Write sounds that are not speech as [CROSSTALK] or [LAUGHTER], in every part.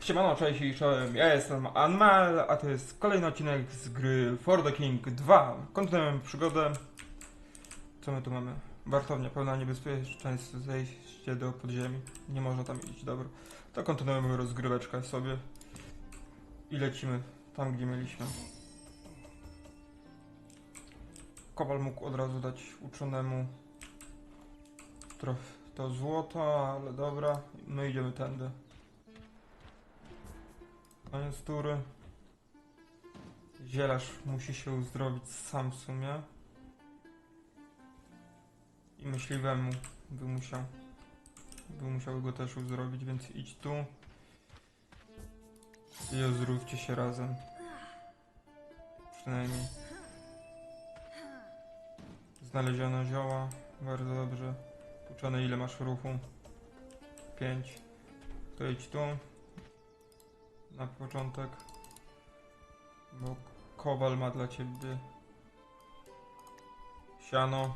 Siemano, cześć i czołem, ja jestem Anmal, a to jest kolejny odcinek z gry For the King 2. Kontynuujemy przygodę. Co my tu mamy? Wartownia pełna niebezpieczeństw, zejście do podziemi. Nie można tam iść, dobra. To kontynuujemy rozgryweczkę sobie. I lecimy tam, gdzie mieliśmy. Kowal mógł od razu dać uczonemu trochę to złoto, ale dobra. My idziemy tędy. Koniec tury. Zielarz musi się uzdrowić sam w sumie. I myśliwemu by musiał. By musiał go też uzdrowić, więc idź tu. I ozdrówcie się razem. Przynajmniej. Znaleziono zioła. Bardzo dobrze. Uczony ile masz ruchu? 5. To idź tu na początek. Bo kowal ma dla ciebie siano.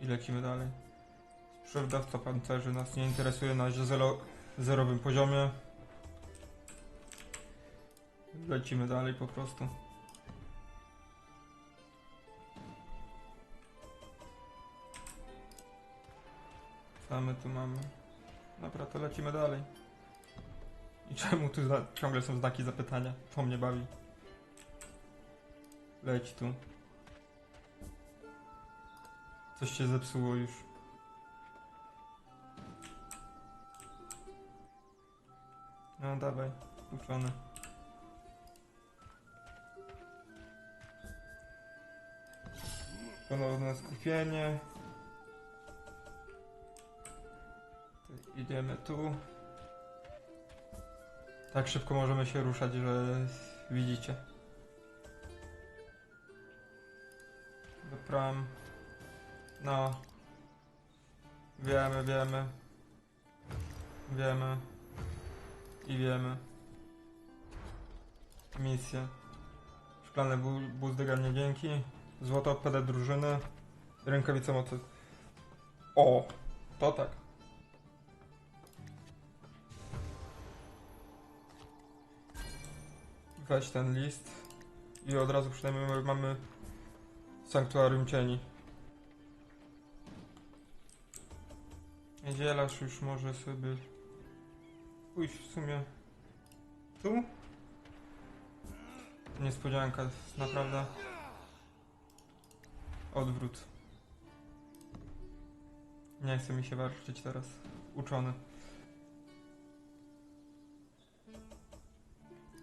I lecimy dalej. Sprzedawca pancerzy nas nie interesuje na zero, zerowym poziomie. Lecimy dalej po prostu. Co my tu mamy? Dobra, to lecimy dalej. I czemu tu ciągle są znaki zapytania? To mnie bawi. Leć tu. Coś się zepsuło już. No dawaj, uczony. Ponowne skupienie. Idziemy tu. Tak szybko możemy się ruszać, że widzicie. Dopram. No. Wiemy, wiemy. Wiemy. I wiemy. Misja. Szklane bu- buzdygan dzięki. Złoto PD drużyny. Rękawice mocy. O! To tak. Weź ten list i od razu przynajmniej mamy- sanktuarium cieni. Zielarz już może sobie pójść w sumie tu. Niespodzianka naprawdę. Odwrót. Nie chce mi się walczyć teraz. Uczony.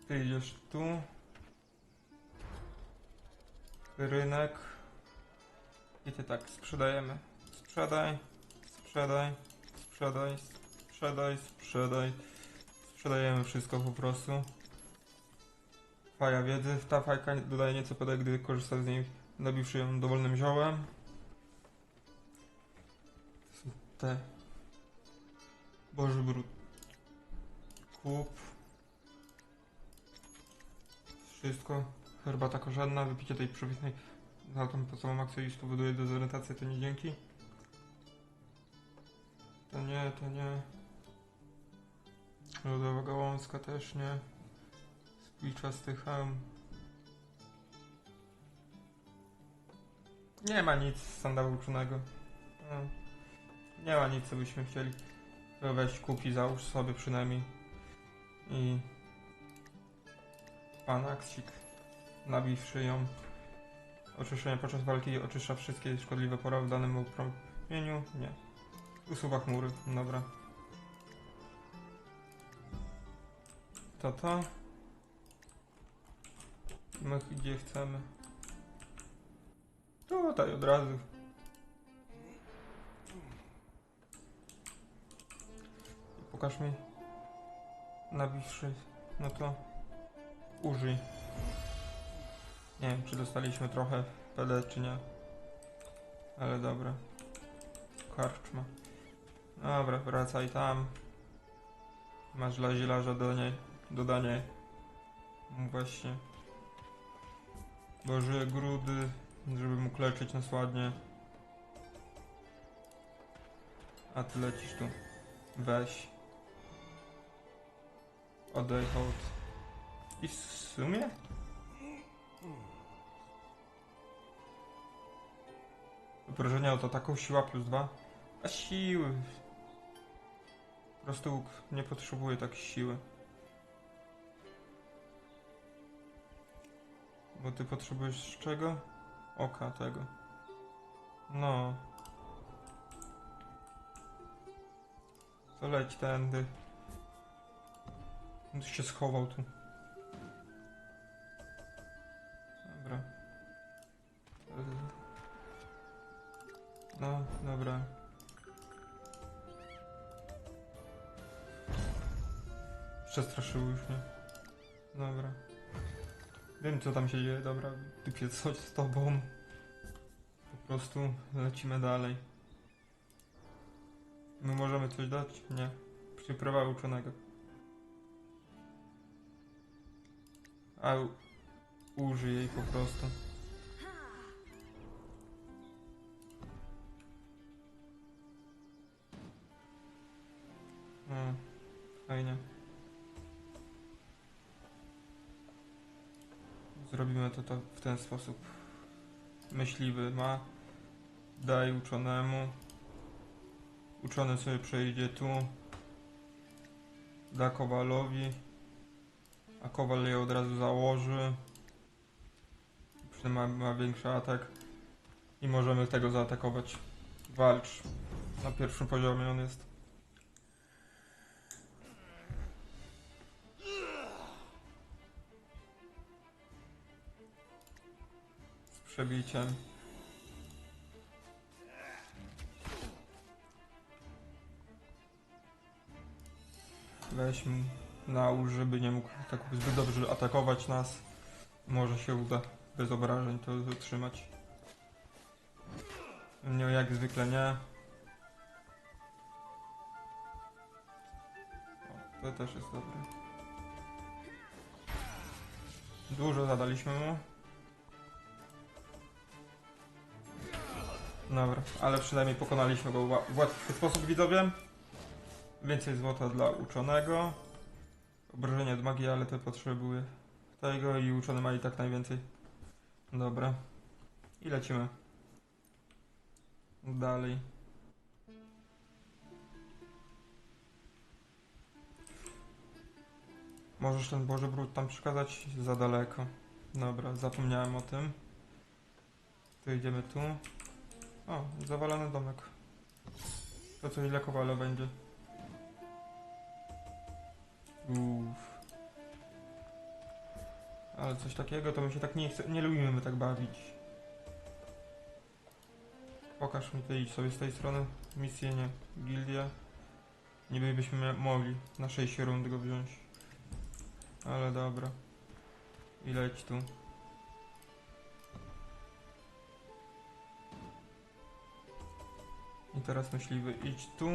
Ty idziesz tu. Rynek. I ty tak, sprzedajemy. Sprzedaj, sprzedaj, sprzedaj, sprzedaj, sprzedaj. Sprzedajemy wszystko po prostu. Faja wiedzy. Ta fajka dodaje nieco PD, gdy korzysta z niej, nabiwszy ją dowolnym ziołem. Te. Boży brud. Kup. Wszystko. Herbata korzenna, wypicie tej przewitnej na tą podstawową akcję i spowoduje dezorientację, to nie dzięki. To nie, to nie. Lodowa gałązka też nie. Spiczasty hełm. Nie ma nic uczonego. No. Nie ma nic, co byśmy chcieli. Weź kupi, załóż sobie przynajmniej. I Panaksik, nabiwszy ją. Oczyszczenie podczas walki oczyszcza wszystkie szkodliwe pora w danym promieniu. Nie. Usuwa chmury. Dobra. To to. My gdzie chcemy? Tutaj od razu. Pokaż mi. Nabiwszy. No to. Użyj. Nie wiem, czy dostaliśmy trochę PD, czy nie. Ale dobra. Karczma. Dobra, wracaj tam. Masz dla zielarza do niej, dodanie. No Właśnie. Boże grudy, żeby mógł leczyć nas ładnie. A ty lecisz tu. Weź. Hołd. I w sumie? Obrażenia od ataku siła plus dwa. A siły. Prostu łuk nie potrzebuje tak siły. Bo ty potrzebujesz czego? Oka tego. No. To leć tędy. On się schował tu. No, dobra. Przestraszył już mnie. Dobra. Wiem co tam się dzieje, dobra. Typie coś z tobą. Po prostu lecimy dalej. My możemy coś dać? Nie. Przyprawa uczonego. A użyj jej po prostu. Fajnie. Zrobimy to, to w ten sposób. Myśliwy ma. Daj uczonemu. Uczony sobie przejdzie tu. Da Kowalowi. A Kowal je od razu założy. Przynajmniej ma, ma większy atak. I możemy tego zaatakować. Walcz. Na pierwszym poziomie on jest. Przebiciem. Weź mu nałóż, żeby nie mógł tak zbyt dobrze atakować nas. Może się uda bez obrażeń to wytrzymać. Nie, jak zwykle nie. O, to też jest dobre. Dużo zadaliśmy mu. Dobra, ale przynajmniej pokonaliśmy go w łatwy sposób, widzowie. Więcej złota dla uczonego. Obrażenia od magii, ale to potrzebuję tego i uczony ma i tak najwięcej. Dobra. I lecimy. Dalej. Możesz ten Boży Brud tam przekazać za daleko. Dobra, zapomniałem o tym. To idziemy tu. O, zawalony domek. To co ile kowale będzie? Uff. Ale coś takiego to my się tak nie chce, nie lubimy tak bawić. Pokaż mi to sobie z tej strony. Misję nie. Gildia. Niby byśmy mogli na 6 rund go wziąć. Ale dobra. I leć tu. I teraz myśliwy, idź tu.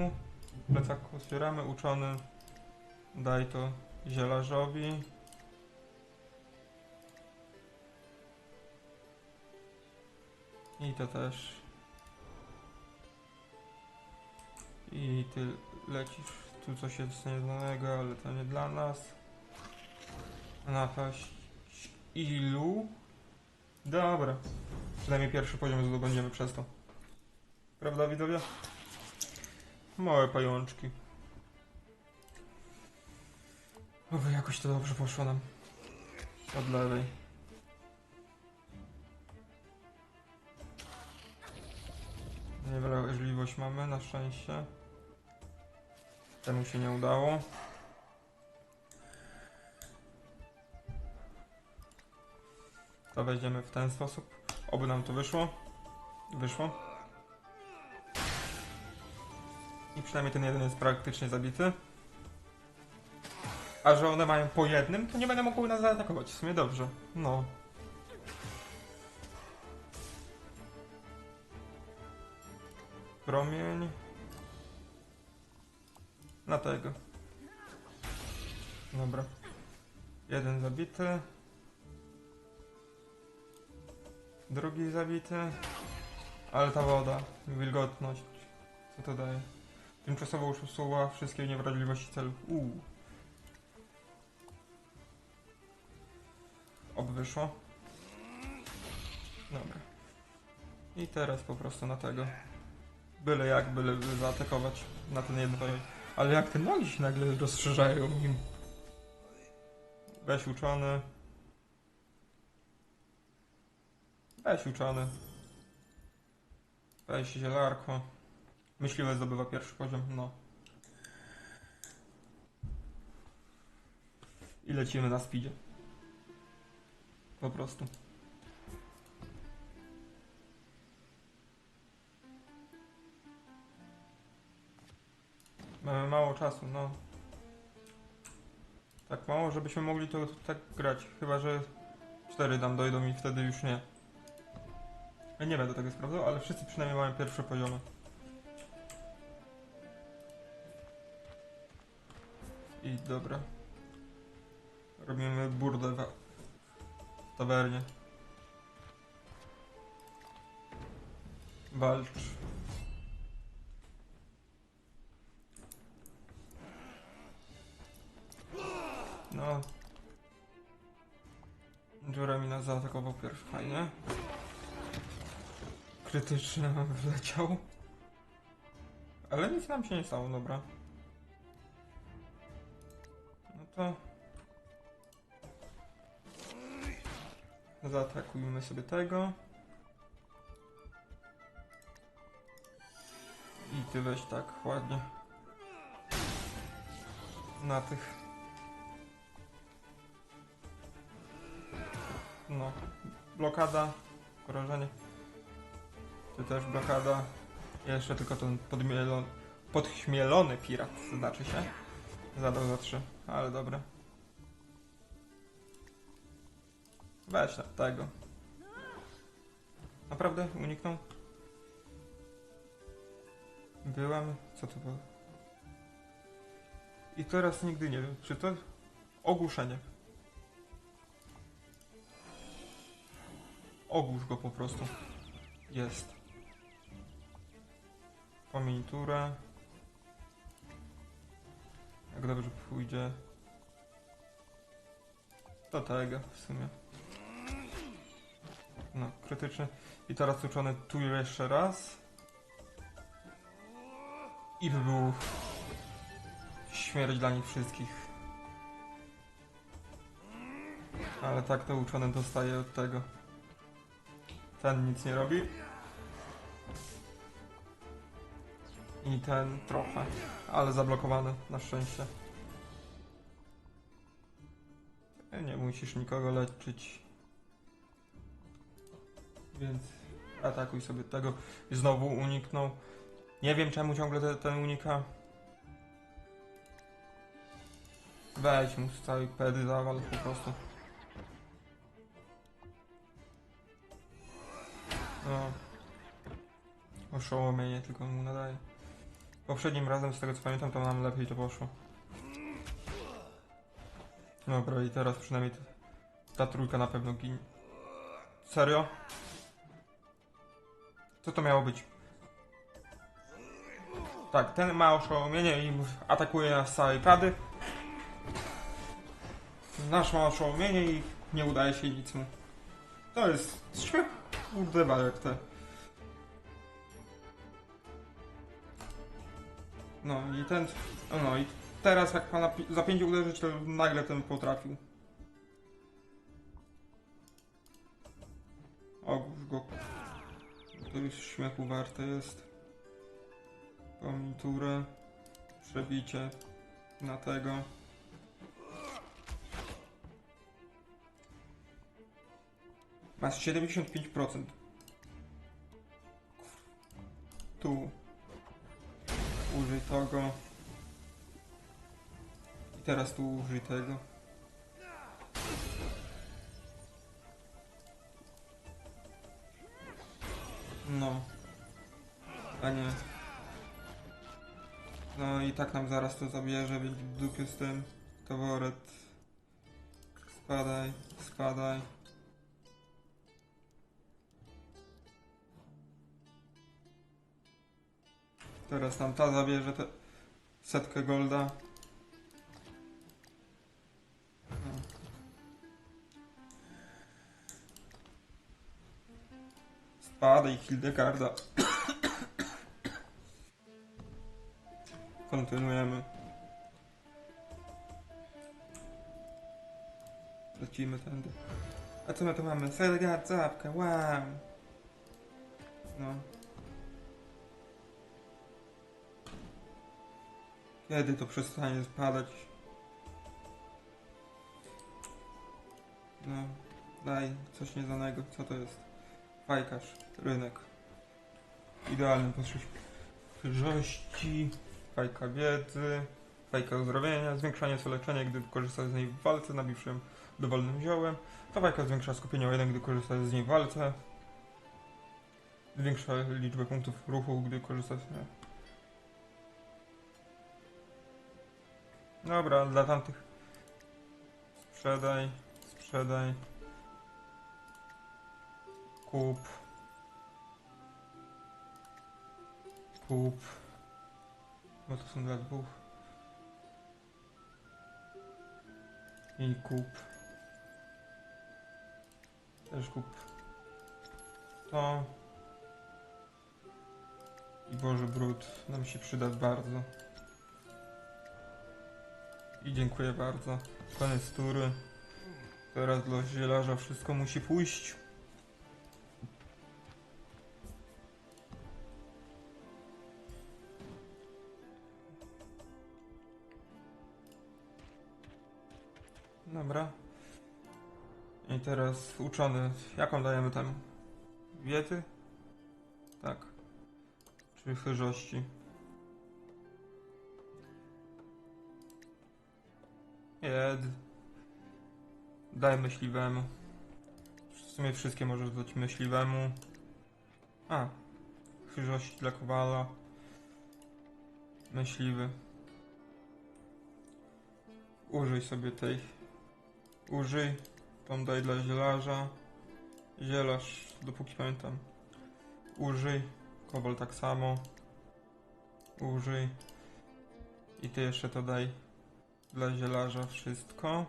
Plecak otwieramy, uczony. Daj to zielarzowi. I to też. I ty lecisz. Tu coś jest nieznanego, ale to nie dla nas. Napaść. Ilu? Dobra. Przynajmniej pierwszy poziom zdobędziemy przez to. Prawda widzowie? Małe pajączki. Oby jakoś to dobrze poszło nam. Od lewej. Niewrażliwość mamy, na szczęście. Temu się nie udało. To wejdziemy w ten sposób. Oby nam to wyszło. Wyszło. Przynajmniej ten jeden jest praktycznie zabity. A że one mają po jednym, to nie będą mogły nas zaatakować. W sumie dobrze. No. Promień. Na tego. Dobra. Jeden zabity. Drugi zabity. Ale ta woda, wilgotność. Co to daje? Tymczasowo usuwa wszystkie niewrażliwości celów. Uuu. wyszło. Dobra. I teraz po prostu na tego. Byle jak, byle by zaatakować na ten jeden poziom. Ale jak te nogi się nagle rozszerzają im. Weź uczony. Weź uczony. Weź zielarko. Myśliwe zdobywa pierwszy poziom, no. I lecimy na speedzie. Po prostu. Mamy mało czasu, no. Tak mało, żebyśmy mogli to tak grać. Chyba, że cztery tam dojdą i wtedy już nie. Ja nie będę tego sprawdzał, ale wszyscy przynajmniej mają pierwsze poziomy. Dobra. Robimy burdę w tawernie. Walcz. No. Jeremy nas zaatakował pierwszy, fajnie. Krytyczny [LAUGHS] wleciał. Ale nic nam się nie stało, dobra. To... Zaatakujmy sobie tego. I ty weź tak ładnie. Na tych. No. Blokada. Porażenie. Ty też blokada. Jeszcze tylko ten podmielon, podchmielony pirat, znaczy się. Zadał za trzy, ale dobra. Weź na tego. Naprawdę? Uniknął? Byłam? Co to było? I teraz nigdy nie wiem, czy to ogłuszenie. Ogłusz go po prostu. Jest. Pominiturę. Jak dobrze pójdzie. Do tego w sumie. No, krytyczny. I teraz uczony tu jeszcze raz. I by był śmierć dla nich wszystkich. Ale tak to uczony dostaje od tego. Ten nic nie robi. I ten trochę, ale zablokowany na szczęście. Ty Nie musisz nikogo leczyć. Więc atakuj sobie tego. I znowu uniknął. Nie wiem czemu ciągle te, ten unika. Weź mu z całej pedy zawal po prostu. No. Oszołomienie tylko mu nadaje. Poprzednim razem, z tego co pamiętam, to nam lepiej to poszło. Dobra, i teraz przynajmniej ta, trójka na pewno ginie. Serio? Co to miało być? Tak, ten ma oszołomienie i atakuje nas z całej pady. Nasz ma oszołomienie i nie udaje się nic mu. To jest śmiech. Jak te. No i ten. No i teraz jak pana za pięć uderzyć, to nagle ten potrafił. Ogórz go. To już śmiechu warte jest. Pomiturę. Przebicie na tego. Masz 75%. Tu. Użyj tego. I teraz tu użyj tego. No. A nie. No i tak nam zaraz to zabierze, więc w dupie z tym. Toworet. Spadaj, spadaj. Teraz tam ta zabierze te setkę golda. Spadaj Hildegarda. Kontynuujemy. Lecimy tędy. A co my tu mamy? Serga, zapkę, wow! No. Kiedy to przestanie spadać? No, daj coś nieznanego. Co to jest? Fajkarz, rynek. Idealny przyszłości. Fajka wiedzy. Fajka uzdrowienia. Zwiększanie co leczenia, gdy korzysta z niej w walce, nabiwszy ją dowolnym ziołem. Ta fajka zwiększa skupienie o 1, gdy korzysta z niej w walce. Zwiększa liczbę punktów ruchu, gdy korzysta z niej. Dobra, dla tamtych. Sprzedaj, sprzedaj. Kup. Kup. Bo to są dla dwóch. I kup. Też kup. To. I Boży Brud nam się przyda bardzo. I dziękuję bardzo. Koniec tury. Teraz dla zielarza wszystko musi pójść. Dobra. I teraz uczony. Jaką dajemy tam? Wiedzy? Tak. Czy chyżości? Jed. Daj myśliwemu. W sumie wszystkie możesz dać myśliwemu. A. Chyżości dla kowala. Myśliwy. Użyj sobie tej. Użyj. Tą daj dla zielarza. Zielarz, dopóki pamiętam. Użyj. Kowal tak samo. Użyj. I ty jeszcze to daj dla zielarza wszystko.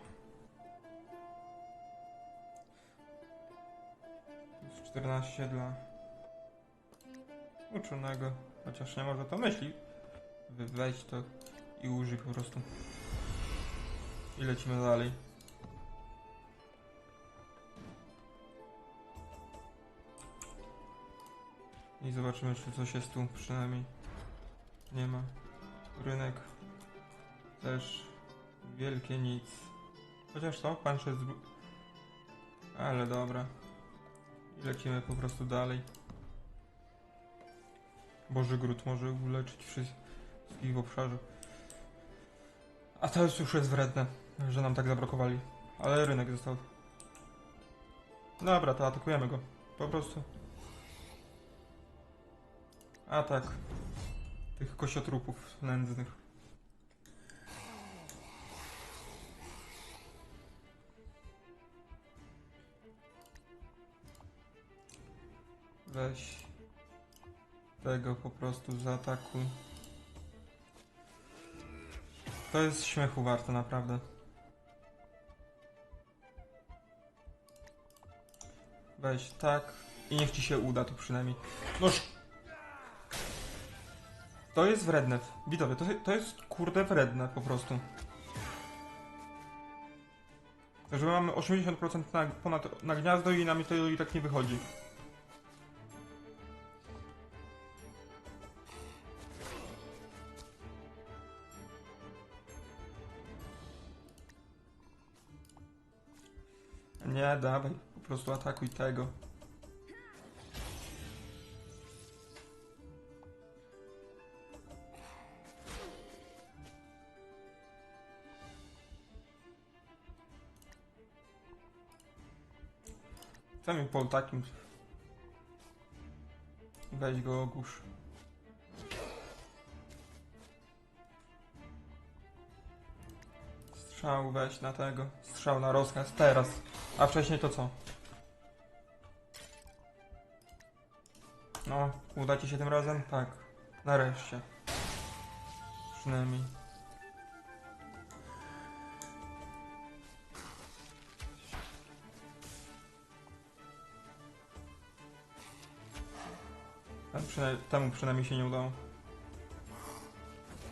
Plus 14 dla uczonego. Chociaż nie może to myśli. Weź to i użyj po prostu. I lecimy dalej. I zobaczymy, czy coś jest tu przynajmniej. Nie ma. Rynek. Też wielkie nic. Chociaż to, pan się zb... Ale dobra. I lecimy po prostu dalej. Boży Gród może uleczyć wszystkich w obszarze. A to już jest wredne, że nam tak zablokowali. Ale rynek został. Dobra, to atakujemy go. Po prostu. Atak. Tych kosiotrupów nędznych. Weź tego po prostu zaatakuj. To jest śmiechu warte, naprawdę. Weź tak i niech ci się uda to przynajmniej. Noż! To jest wredne. Widzowie, to, to jest kurde wredne po prostu. Że mamy 80% na, ponad na gniazdo i nam to i tak nie wychodzi. Nie, dawaj, po prostu atakuj tego. Co mi po takim... Weź go ogłusz. Strzał weź na tego. Strzał na rozkaz teraz. A wcześniej to co? No, uda ci się tym razem? Tak. Nareszcie. Przynajmniej. Ten przyna- temu przynajmniej się nie udało.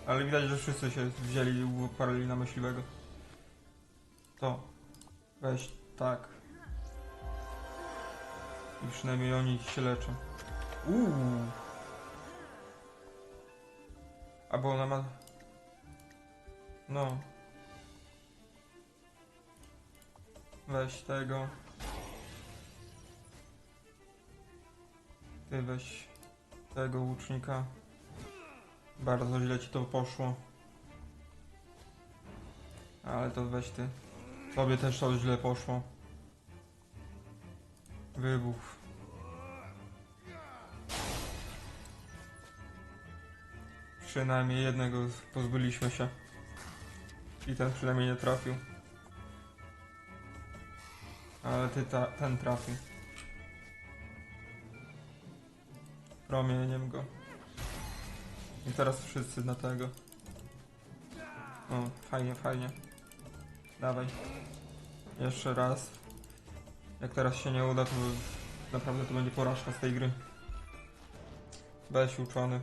Ale widać, że wszyscy się wzięli i uparli na myśliwego. To. Weź tak. I przynajmniej oni się leczą. Uuu. Albo ona ma... No. Weź tego. Ty weź tego łucznika. Bardzo źle ci to poszło. Ale to weź ty. Tobie też to źle poszło. Wybuch. Przynajmniej jednego pozbyliśmy się. I ten przynajmniej nie trafił. Ale ty ta, ten trafił. Promieniem go. I teraz wszyscy na tego. O, fajnie, fajnie. Dawaj. Jeszcze raz. Jak teraz się nie uda, to naprawdę to będzie porażka z tej gry. Weź uczony.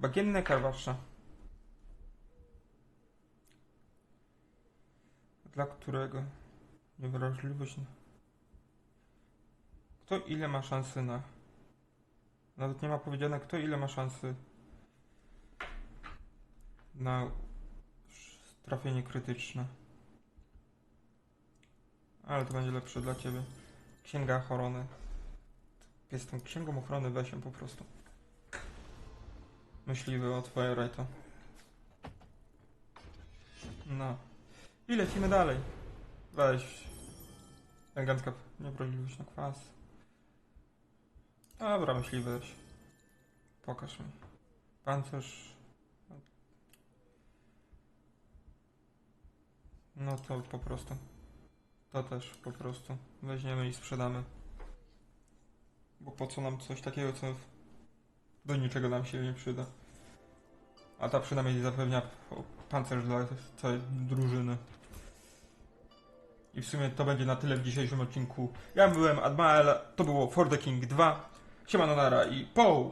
Bagienne karwasza. Dla którego? Niewrażliwość. Kto ile ma szansy na... Nawet nie ma powiedziane, kto ile ma szansy na trafienie krytyczne. Ale to będzie lepsze dla ciebie. Księga ochrony. Jestem księgą ochrony, weź ją po prostu. Myśliwy, otwieraj to. No. I lecimy dalej. Weź. Elegancka niewrażliwość na kwas. Dobra, myśliwy weź. Pokaż mi. Pancerz. No to po prostu. To też po prostu. Weźmiemy i sprzedamy. Bo po co nam coś takiego, co do niczego nam się nie przyda. A ta przynajmniej zapewnia pancerz dla całej drużyny. I w sumie to będzie na tyle w dzisiejszym odcinku. Ja byłem Admael, to było For the King 2. Siemano nara i po!